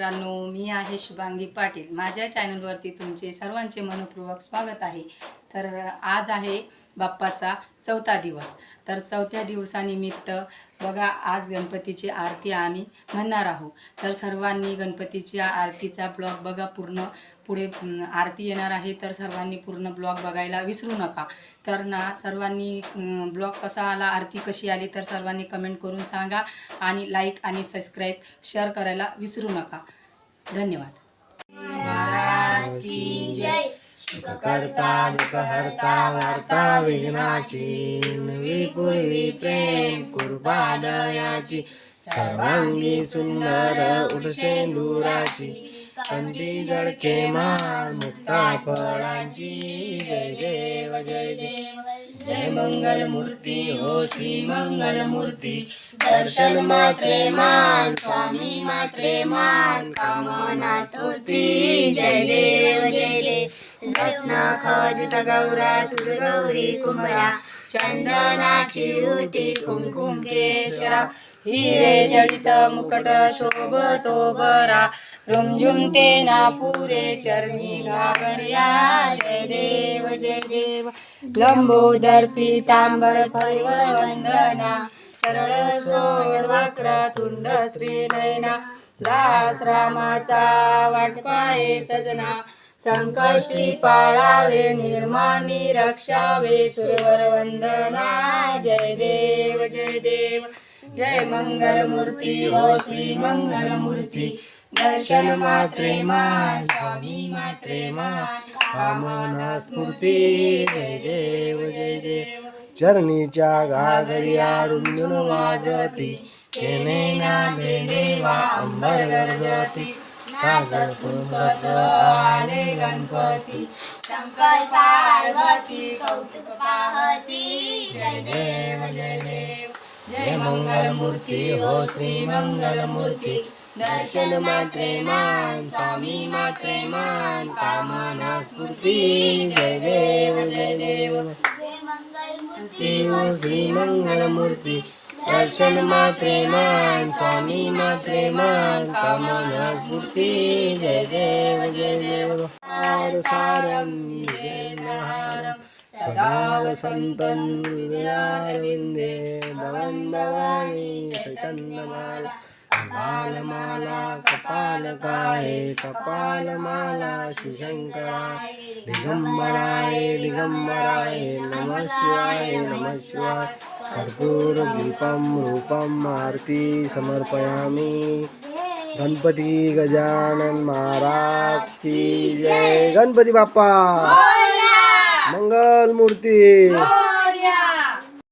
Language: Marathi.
मित्रांनो मी आहे शुभांगी पाटील. माझ्या चॅनलवरती तुमचे सर्वांचे मनपूर्वक स्वागत आहे. तर आज आहे बाप्पाचा चौथा दिवस. तर चौथ्या दिवसानिमित्त बघा आज गणपतीची आरती आम्ही म्हणणार आहोत. तर सर्वांनी गणपतीच्या आरतीचा ब्लॉग बघा पूर्ण. पुढे आरती येणार आहे तर सर्वांनी पूर्ण ब्लॉग बघायला विसरू नका. तर ना सर्वांनी ब्लॉग कसा आला आरती कशी आली तर सर्वांनी कमेंट करून सांगा आणि लाईक आणि सबस्क्राईब शेअर करायला विसरू नका. धन्यवाद. करता दुःखहर्ता वार्ता विघ्नाची पूर्वी प्रेम कृपादयाची सर्वांगी सुंदर उठसेंदुराची कंठी जडके माळ मुक्ता फळांची. जय देव जय देव. जय मंगल मूर्ती हो श्री मंगल मूर्ती. दर्शन मात्रे मान स्वामी मात्रे मान कामना स्तुती. जय देव जय देव. रत्न खजित गौरा तुझ गौरी कुमरा चंदनाची उटी कुमकुम केशरा हिरे जडित मुकट शोभतो बरा. रुमझुमते ना पुरे चरणी घागड्या जय देव जय देव. लंबोदर पितांबर परिवर वंदना. सरळ सोड वक्र तुंड श्री नयना. दास रामाचा वाटपाये सजना. संकष्टी पाळावे निर्माणी रक्षावे. सुरवर वंदना. जय देव जय देव. जय मंगल मूर्ती हो श्री मंगल मूर्ती दर्शन मात्रे मान स्वामी मात्रे मान कामना स्फूर्ती जय देव जय देव। चरणीच्या घागरिया रुंदून वाजती। केने ना देवा अंबर गरजती आले गणपती। शंकर पार्वती कौतुक पाहती। जय देव जय देव। जय मंगल मूर्ती हो श्री मंगल मूर्ती दर्शन मात्रे मान स्वामी मात्रे मान कामना स्फूर्ती जय देव जय देव। श्री मंगलमूर्ती दर्शन मात्रे मान स्वामी मात्रे मान कामना स्फूर्ती जय देव जय देव। हार सारं हारं सदा वसन्तं विद्यारविन्दे भवन् भवानी चैतन्यमाला कपालमाला कपालकाये कपालमाला शिशङ्कराय दिगम्बराय दिगम्बराय नमः शिवाय नमः शिवाय कर्पूरदीपं रूपम् आरती समर्पयामि। गणपती गजानन महाराज की जय। गणपती बाप्पा! मंगल मूर्ती